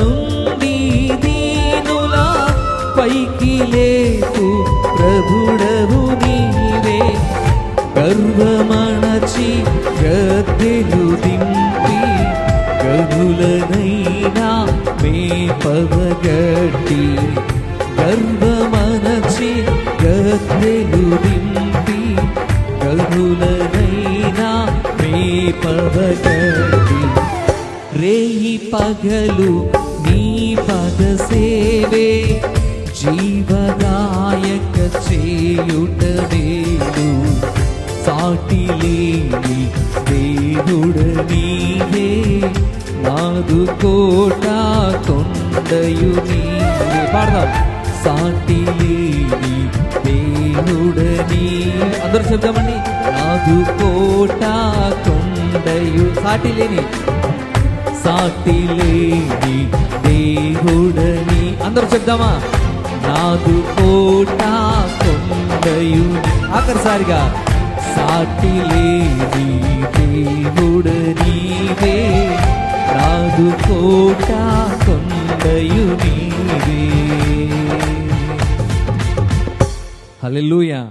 నుండి దీనులా పైకి లేపు ప్రభుడవు నీవే. గర్వమణచి గద్దెలు దింపి గరులనైనా మే పవగట్టి గర్వమణచి గద్దెలు దింపి గరులనైనా మే పవగట్టి రేయి పగలు నీ పద సేవే జీవదాయక చేయుట సాటి లేని దేవుడ నీవే నాదు కోట కొండయు నీవే. పాడదాం. సాటి లేని దేవుడ నీ అందరూ చెప్దామండి. నాదు కోట కొండయు సాటి లేని సాటి లేని దేవుడని. అందరూ చెప్దామా? నాదు కోట కొండయు. ఆఖరిసారిగా సాటి లేని దేవుడనీవే నాదు కోట కొండయు నీవే. హల్లెలూయా.